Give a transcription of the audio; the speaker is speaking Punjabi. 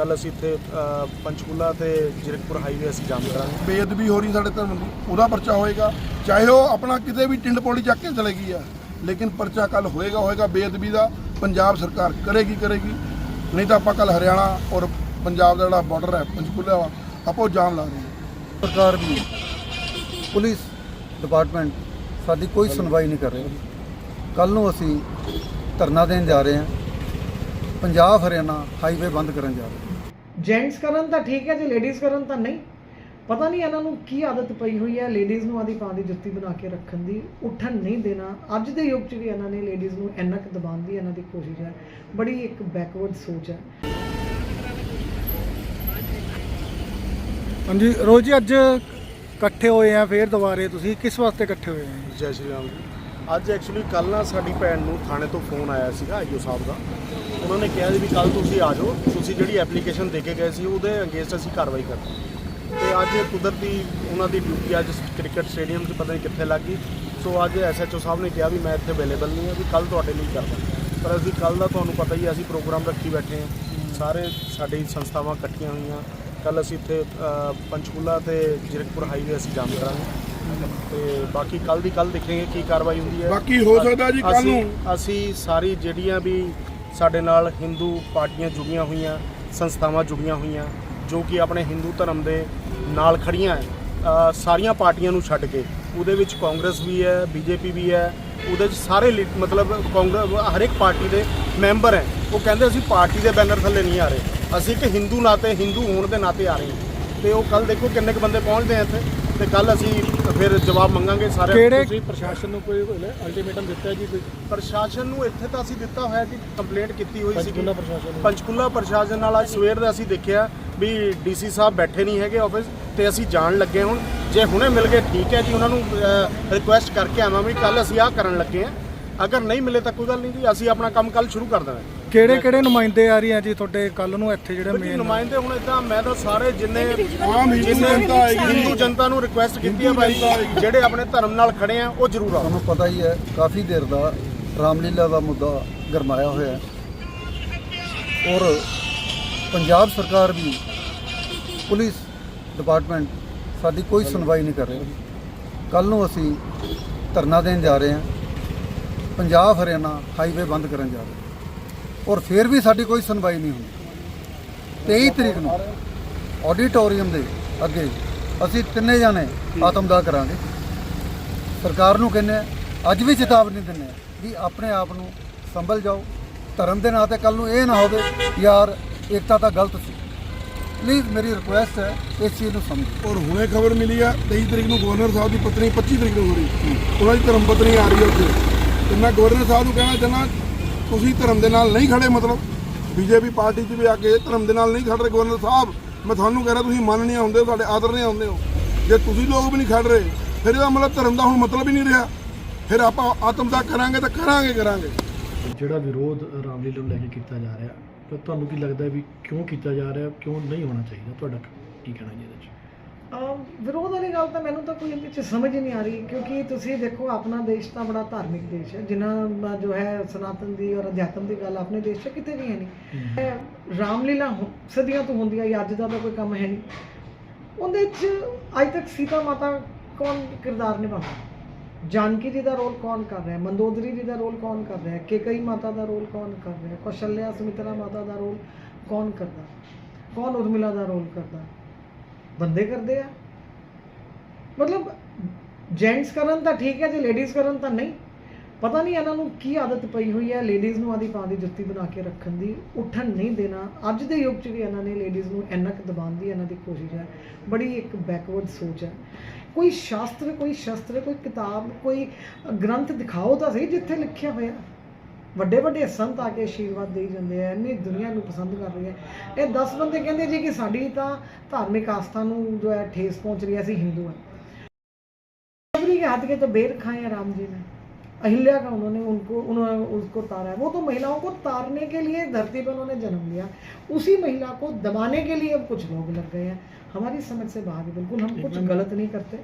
ਕੱਲ ਅਸੀਂ ਇੱਥੇ ਅ, ਪੰਚਕੂਲਾ ਤੇ ਜਿਰਕਪੁਰ ਹਾਈਵੇ ਅਸੀਂ ਜਾਮ ਕਰਾਂਗੇ। ਬੇਅਦਬੀ ਹੋ ਰਹੀ ਸਾਡੇ ਧਰਮ ਦੀ। ਉਹਦਾ ਪਰਚਾ ਹੋਏਗਾ। ਚਾਹੇ ਉਹ ਆਪਣਾ ਕਿਤੇ ਵੀ ਟਿੰਡ ਪੋਲੀ ਚੱਕ ਕੇ ਚਲੇ ਗਈ ਆ ਲੇਕਿਨ ਪਰਚਾ ਕੱਲ ਹੋਏਗਾ ਹੋਏਗਾ ਬੇਅਦਬੀ ਦਾ। ਪੰਜਾਬ ਸਰਕਾਰ ਕਰੇਗੀ ਕਰੇਗੀ। ਨਹੀਂ ਤਾਂ ਆਪਾਂ ਕੱਲ ਹਰਿਆਣਾ ਔਰ ਪੰਜਾਬ ਦਾ ਜਿਹੜਾ ਬਾਰਡਰ ਹੈ ਪੰਚਕੂਲਾ ਵਾ ਆਪਾਂ ਉਹ ਜਾਮ ਲਾ ਰਹੇ ਹਾਂ ਸਰਕਾਰ ਵੀ ਪੁਲਿਸ ਡਿਪਾਰਟਮੈਂਟ ਸਾਡੀ ਕੋਈ ਸੁਣਵਾਈ ਨਹੀਂ ਕਰ ਰਹੀ। ਕੱਲ ਨੂੰ ਅਸੀਂ ਧਰਨਾ ਦੇਣ ਜਾ ਰਹੇ ਹਾਂ। ਪੰਜਾਬ ਹਰਿਆਣਾ ਹਾਈਵੇ ਬੰਦ ਕਰਨ ਜਾ ਰਹੇ ਹਾਂ। ਜੈਂਟਸ ਕਰਨ ਤਾਂ ਠੀਕ ਹੈ ਜੇ ਲੇਡੀਜ਼ ਕਰਨ ਤਾਂ ਨਹੀਂ। ਪਤਾ ਨਹੀਂ ਇਹਨਾਂ ਨੂੰ ਕੀ ਆਦਤ ਪਈ ਹੋਈ ਹੈ ਲੇਡੀਜ਼ ਨੂੰ ਆਦੀ ਪਾਂ ਦੀ ਜੁੱਤੀ ਬਣਾ ਕੇ ਰੱਖਣ ਦੀ। ਉੱਠਣ ਨਹੀਂ ਦੇਣਾ। ਅੱਜ ਦੇ ਯੁੱਗ 'ਚ ਵੀ ਇਹਨਾਂ ਨੇ ਲੇਡੀਜ਼ ਨੂੰ ਇੰਨਾ ਕੁ ਦਬਾਉਣ ਦੀ ਇਹਨਾਂ ਦੀ ਕੋਸ਼ਿਸ਼ ਹੈ। ਬੜੀ ਇੱਕ ਬੈਕਵਰਡ ਸੋਚ ਹੈ। ਹਾਂਜੀ ਰੋਜ਼ ਜੀ ਅੱਜ ਇਕੱਠੇ ਹੋਏ ਆ ਫੇਰ ਦੁਬਾਰੇ ਤੁਸੀਂ ਕਿਸ ਵਾਸਤੇ ਇਕੱਠੇ ਹੋਏ ਆ? ਜੈ ਸ਼੍ਰੀ ਰਾਮ ਜੀ। ਅੱਜ ਐਕਚੁਅਲੀ ਕੱਲ ਨਾ ਸਾਡੀ ਭੈਣ ਨੂੰ ਥਾਣੇ ਤੋਂ ਫੋਨ ਆਇਆ ਸੀਗਾ, ਆਈਓ ਸਾਹਿਬ ਦਾ। ਉਹਨਾਂ ਨੇ ਕਿਹਾ ਸੀ ਵੀ ਕੱਲ ਤੁਸੀਂ ਆ ਜਾਓ, ਤੁਸੀਂ ਜਿਹੜੀ ਐਪਲੀਕੇਸ਼ਨ ਦੇ ਕੇ ਗਏ ਸੀ, ਉਹਦੇ ਅਗੇਂਸਟ ਅਸੀਂ ਕਾਰਵਾਈ ਕਰਦੇ ਤੇ ਅੱਜ ਕੁਦਰਤੀ ਉਹਨਾਂ ਦੀ ਡਿਊਟੀ ਅੱਜ ਕ੍ਰਿਕਟ ਸਟੇਡੀਅਮ 'ਚ ਪਤਾ ਨਹੀਂ ਕਿੱਥੇ ਲੱਗ ਗਈ। ਸੋ ਅੱਜ ਐਸਐਚਓ ਸਾਹਿਬ ਨੇ ਕਿਹਾ ਵੀ ਮੈਂ ਇੱਥੇ ਅਵੇਲੇਬਲ ਨਹੀਂ ਹਾਂ ਵੀ ਕੱਲ ਤੁਹਾਡੇ ਲਈ ਕਰਦਾ। ਪਰ ਅਸੀਂ ਕੱਲ ਦਾ ਤੁਹਾਨੂੰ ਪਤਾ ਹੀ ਹੈ ਅਸੀਂ ਪ੍ਰੋਗਰਾਮ ਰੱਖੀ ਬੈਠੇ ਹਾਂ ਸਾਰੇ ਸਾਡੀ ਸੰਸਥਾਵਾਂ ਇਕੱਠੀਆਂ ਹੋਈਆਂ। ਕੱਲ ਅਸੀਂ ਇੱਥੇ ਪੰਚਕੂਲਾ ਤੇ ਜੀਰਕਪੁਰ ਹਾਈਵੇ ਅਸੀਂ ਜਾਮ ਕਰਾਂਗੇ। ਤੇ ਬਾਕੀ ਕੱਲ ਦੀ ਕੱਲ ਦੇਖਾਂਗੇ ਕੀ ਕਾਰਵਾਈ ਹੁੰਦੀ ਹੈ। ਬਾਕੀ ਹੋ ਸਕਦਾ ਜੀ ਅਸੀਂ- ਨੂੰ- ਅਸੀਂ ਸਾਰੀ ਜਿਹੜੀਆਂ ਵੀ ਸਾਡੇ ਨਾਲ ਹਿੰਦੂ ਪਾਰਟੀਆਂ ਜੁੜੀਆਂ ਹੋਈਆਂ ਸੰਸਥਾਵਾਂ ਜੁੜੀਆਂ ਹੋਈਆਂ ਜੋ ਕਿ ਆਪਣੇ ਹਿੰਦੂ ਧਰਮ ਦੇ ਨਾਲ ਖੜੀਆਂ ਹੈ ਅ, ਸਾਰੀਆਂ ਪਾਰਟੀਆਂ ਨੂੰ ਛੱਡ ਕੇ ਉਹਦੇ ਵਿੱਚ ਕਾਂਗਰਸ ਵੀ ਹੈ ਬੀਜੇਪੀ ਵੀ ਹੈ ਉਹਦੇ ਵਿੱਚ ਸਾਰੇ ਲੀ- ਮਤਲਬ ਕਾਂਗਰਸ ਹਰ ਇੱਕ ਪਾਰਟੀ ਦੇ ਮੈਂਬਰ ਹੈ। ਉਹ ਕਹਿੰਦੇ ਅਸੀਂ ਪਾਰਟੀ ਦੇ ਬੈਨਰ ਥੱਲੇ ਨਹੀਂ ਆ ਰਹੇ। ਅਸੀਂ ਇੱਕ ਹਿੰਦੂ ਨਾਤੇ ਹਿੰਦੂ ਹੋਣ ਦੇ ਨਾਤੇ ਆ ਰਹੇ ਹਾਂ। ਤੇ ਉਹ ਕੱਲ ਦੇਖੋ ਕਿੰਨੇ ਕੁ ਬੰਦੇ ਪਹੁੰਚਦੇ ਆ ਇੱਥੇ। ਤੇ ਕੱਲ ਅਸੀਂ ਫਿਰ ਜਵਾਬ ਮੰਗਾਂਗੇ ਸਾਰੇ ਕਿਹੜੇ- ਤੁਸੀਂ ਪ੍ਰਸ਼ਾਸਨ ਨੂੰ ਕੋਈ ਅਲਟੀਮੇਟਮ ਦਿੱਤਾ ਜੀ ਕੋਈ? ਪ੍ਰਸ਼ਾਸਨ ਨੂੰ ਇੱਥੇ ਤਾਂ ਅਸੀਂ ਦਿੱਤਾ ਹੋਇਆ ਕਿ ਕੰਪਲੇਂਟ ਕੀਤੀ ਹੋਈ ਸੀ ਪੰਚਕੂਲਾ ਪ੍ਰਸ਼ਾਸਨ ਪੰਚਕੂਲਾ ਪ੍ਰਸ਼ਾਸਨ ਨਾਲ ਅੱਜ ਸਵੇਰ ਦਾ ਅਸੀਂ ਦੇਖਿਆ ਵੀ ਡੀਸੀ ਸਾਹਿਬ ਬੈਠੇ ਨਹੀਂ ਹੈਗੇ ਆਫਿਸ ਤੇ ਅਸੀਂ ਜਾਣ ਲੱਗੇ ਹੁਣ। ਜੇ ਹੁਣੇ ਮਿਲ ਗਏ ਠੀਕ ਹੈ ਜੀ ਉਹਨਾਂ ਨੂੰ ਰਿਕੁਐਸਟ ਕਰਕੇ ਆਵਾਂ ਵੀ ਕੱਲ ਅਸੀਂ ਆਹ ਕਰਨ ਲੱਗੇ ਆ ਅਗਰ ਨਹੀਂ ਮਿਲੇ ਤਾਂ ਕੋਈ ਗੱਲ ਨਹੀਂ ਜੀ ਅਸੀਂ ਆਪਣਾ ਕੰਮ ਕੱਲ ਸ਼ੁਰੂ ਕਰ ਦੇਣਾ ਕਿਹੜੇ ਕਿਹੜੇ ਨੁਮਾਇੰਦੇ ਆ ਰਹੀ ਆ ਜੀ ਤੁਹਾਡੇ? ਕੱਲ ਨੂੰ ਇੱਥੇ ਜਿਹੜੇ ਜੀ ਮੇਨ ਨੁਮਾਇੰਦੇ ਹੁਣ ਇਦਾਂ ਮੈਂ ਤਾਂ ਸਾਰੇ ਜਿੰਨੇ ਆਮ ਹਿੰਦੂ ਜਿੰਨੇ ਜਨਤਾ ਆਏਗੀ ਹਿੰਦੂ ਜਨਤਾ ਨੂੰ ਰਿਕੁਐਸਟ ਕੀਤੀ ਹੈ ਭਾਈ ਜਿਹੜੇ ਆਪਣੇ ਧਰਮ ਨਾਲ ਖੜੇ ਆ ਉਹ ਜ਼ਰੂਰ ਆਓ। ਤੁਹਾਨੂੰ ਪਤਾ ਹੀ ਹੈ ਕਾਫੀ ਦੇਰ ਦਾ ਰਾਮਲੀਲਾ ਦਾ ਮੁੱਦਾ ਗਰਮਾਇਆ ਹੋਇਆ ਹੈ। ਔਰ ਪੰਜਾਬ ਸਰਕਾਰ ਵੀ ਪੁਲਿਸ ਡਿਪਾਰਟਮੈਂਟ ਸਾਡੀ ਕੋਈ ਸੁਣਵਾਈ ਨਹੀਂ ਕਰ ਰਹੀ। ਕੱਲ ਨੂੰ ਅਸੀਂ ਧਰਨਾ ਦੇਣ ਜਾ ਰਹੇ ਹਾਂ। ਪੰਜਾਬ ਹਰਿਆਣਾ ਹਾਈਵੇ ਬੰਦ ਕਰਨ ਜਾ ਰਹੇ ਹਾਂ। ਔਰ ਫਿਰ ਵੀ ਸਾਡੀ ਕੋਈ ਸੁਣਵਾਈ ਨਹੀਂ ਹੁੰਦੀ। 23 ਤਰੀਕ ਨੂੰ ਆਡੀਟੋਰੀਅਮ ਦੇ ਅੱਗੇ ਅਸੀਂ ਤਿੰਨੇ ਜਾਣੇ ਆਤਮਦਾਹ ਕਰਾਂਗੇ। ਸਰਕਾਰ ਨੂੰ ਕਹਿੰਦੇ ਆ ਅੱਜ ਵੀ ਚੇਤਾਵਨੀ ਦਿੰਦੇ ਆ ਵੀ ਆਪਣੇ ਆਪ ਨੂੰ ਸੰਭਲ ਜਾਓ। ਧਰਮ ਦੇ ਨਾਂ ਤੇ ਕੱਲ ਨੂੰ ਇਹ ਨਾ ਹੋਵੇ, ਯਾਰ, ਏਕਤਾ ਤਾਂ ਗਲਤ ਸੀ। ਪਲੀਜ਼ ਮੇਰੀ ਰਿਕੁਐਸਟ ਹੈ, ਇਸ ਚੀਜ਼ ਨੂੰ ਸਮਝੋ। ਔਰ ਹੁਣੇ ਖਬਰ ਮਿਲੀ ਆ 23 ਤਰੀਕ ਨੂੰ ਗਵਰਨਰ ਸਾਹਿਬ ਦੀ ਪਤਨੀ 25 ਤਰੀਕ ਨੂੰ ਹੋ ਰਹੀ। ਉਹਨਾਂ ਦੀ ਧਰਮ ਪਤਨੀ ਆ ਰਹੀ ਹੈ ਉੱਥੇ। ਤੇ ਮੈਂ ਗਵਰਨਰ ਸਾਹਿਬ ਨੂੰ ਕਹਿਣਾ ਚਾਹੁੰਦਾ ਤੁਸੀਂ ਧਰਮ ਦੇ ਨਾਲ ਨਹੀਂ ਖੜੇ ਮਤਲਬ ਬੀਜੇਪੀ ਪਾਰਟੀ 'ਚ ਵੀ ਆ ਕੇ ਧਰਮ ਦੇ ਨਾਲ ਨਹੀਂ ਖੜ ਰਹੇ ਗਵਰਨਰ ਸਾਹਿਬ ਮੈਂ ਤੁਹਾਨੂੰ ਕਹਿ ਰਿਹਾ ਤੁਸੀਂ ਮੰਨ ਨਹੀਂ ਆਉਂਦੇ ਹੋ, ਸਾਡੇ ਆਦਰ ਨਹੀਂ ਆਉਂਦੇ ਹੋ। ਜੇ ਤੁਸੀਂ ਲੋਕ ਵੀ ਨਹੀਂ ਖੜ ਰਹੇ ਫਿਰ ਇਹਦਾ ਮਤਲਬ ਧਰਮ ਦਾ ਹੁਣ ਮਤਲਬ ਹੀ ਨਹੀਂ ਰਿਹਾ। ਫਿਰ ਆਪਾਂ ਆਤਮਦਾ ਕਰਾਂਗੇ ਤਾਂ ਕਰਾਂਗੇ ਕਰਾਂਗੇ। ਜਿਹੜਾ ਵਿਰੋਧ ਰਾਮਲੀਲਾ ਨੂੰ ਲੈ ਕੇ ਕੀਤਾ ਜਾ ਰਿਹਾ ਤਾਂ ਤੁਹਾਨੂੰ ਕੀ ਲੱਗਦਾ ਵੀ ਕਿਉਂ ਕੀਤਾ ਜਾ ਰਿਹਾ ਕਿਉਂ ਨਹੀਂ ਹੋਣਾ ਚਾਹੀਦਾ? ਤੁਹਾਡਾ ਕੀ ਕਹਿਣਾ ਜੀ ਇਹਦੇ 'ਚ? ਵਿਰੋਧ ਵਾਲੀ ਗੱਲ ਤਾਂ ਮੈਨੂੰ ਤਾਂ ਕੋਈ ਇਹਦੇ 'ਚ ਸਮਝ ਹੀ ਨਹੀਂ ਆ ਰਹੀ ਕਿਉਂਕਿ ਤੁਸੀਂ ਦੇਖੋ ਆਪਣਾ ਦੇਸ਼ ਤਾਂ ਬੜਾ ਧਾਰਮਿਕ ਦੇਸ਼ ਹੈ। ਜਿਨ੍ਹਾਂ ਜੋ ਹੈ ਸਨਾਤਨ ਦੀ ਔਰ ਅਧਿਆਤਮ ਦੀ ਗੱਲ ਆਪਣੇ ਦੇਸ਼ 'ਚ ਕਿਤੇ ਵੀ ਹੈ ਨਹੀਂ। ਰਾਮਲੀਲਾ ਹੁ- ਸਦੀਆਂ ਤੋਂ ਹੁੰਦੀ ਆਈ ਅੱਜ ਦਾ ਤਾਂ ਕੋਈ ਕੰਮ ਹੈ ਨਹੀਂ। ਉਹਦੇ 'ਚ ਅੱਜ ਤੱਕ ਸੀਤਾ ਮਾਤਾ ਕੌਣ ਕਿਰਦਾਰ ਨਿਭਾਉਂਦਾ? ਜਾਨਕੀ ਜੀ ਦਾ ਰੋਲ ਕੌਣ ਕਰ ਰਿਹਾ? ਹੈ ਮੰਦੋਦਰੀ ਜੀ ਦਾ ਰੋਲ ਕੌਣ ਕਰ ਰਿਹਾ? ਹੈ ਕੇਕਈ ਮਾਤਾ ਦਾ ਰੋਲ ਕੌਣ ਕਰ ਰਿਹਾ? ਹੈ ਕੌਸ਼ਲਿਆ ਸੁਮਿਤਰਾ ਮਾਤਾ ਦਾ ਰੋਲ ਕੌਣ ਕਰਦਾ? ਕੌਣ ਉਰਮਿਲਾ ਦਾ ਰੋਲ ਕਰਦਾ? ਬੰਦੇ ਕਰਦੇ ਆ। ਮਤਲਬ ਜੈਂਟਸ ਕਰਨ ਤਾਂ ਠੀਕ ਹੈ, ਜੇ ਲੇਡੀਜ਼ ਕਰਨ ਤਾਂ ਨਹੀਂ। ਪਤਾ ਨਹੀਂ ਇਹਨਾਂ ਨੂੰ ਕੀ ਆਦਤ ਪਈ ਹੋਈ ਹੈ ਲੇਡੀਜ਼ ਨੂੰ ਆਦੀ ਪਾਂ ਦੀ ਜੁੱਤੀ ਬਣਾ ਕੇ ਰੱਖਣ ਦੀ। ਉੱਠਣ ਨਹੀਂ ਦੇਣਾ। ਅੱਜ ਦੇ ਯੁੱਗ 'ਚ ਵੀ ਇਹਨਾਂ ਨੇ ਲੇਡੀਜ਼ ਨੂੰ ਇੰਨਾ ਕੁ ਦਬਾਉਣ ਦੀ ਇਹਨਾਂ ਦੀ ਕੋਸ਼ਿਸ਼ ਹੈ। ਬੜੀ ਇੱਕ ਬੈਕਵਰਡ ਸੋਚ ਹੈ। ਕੋਈ ਸ਼ਾਸਤਰ, ਕੋਈ ਸ਼ਸਤਰ, ਕੋਈ ਕਿਤਾਬ, ਕੋਈ ਗ੍ਰੰਥ ਦਿਖਾਓ ਤਾਂ ਸਹੀ ਜਿੱਥੇ ਲਿਖਿਆ ਹੋਇਆ। ਵੱਡੇ ਵੱਡੇ ਸੰਤ ਆ ਕੇ ਆਸ਼ੀਰਵਾਦ ਦੇਈ ਜਾਂਦੇ ਆ ਇੰਨੀ ਦੁਨੀਆ ਨੂੰ ਪਸੰਦ ਕਰ ਰਹੀ ਹੈ ਇਹ 10 ਬੰਦੇ ਕਹਿੰਦੇ ਜੀ ਕਿ ਸਾਡੀ ਤਾਂ ਧਾਰਮਿਕ ਆਸਥਾ ਨੂੰ ਜੋ ਹੈ ਠੇਸ ਪਹੁੰਚ ਰਹੀ ਹੈ ਅਸੀਂ ਹਿੰਦੂ ਹਾਂ सबरी के हाथ के तो बेर खाए हैं राम जी ने अहिल्या का उन्होंने उनको उन्होंने उसको तारा है वो तो महिलाओं को तारने के लिए धरती पर उन्होंने जन्म लिया उसी महिला को दबाने के लिए अब कुछ लोग लग गए हैं हमारी समझ से बाहर है बिल्कुल हम कुछ गलत नहीं करते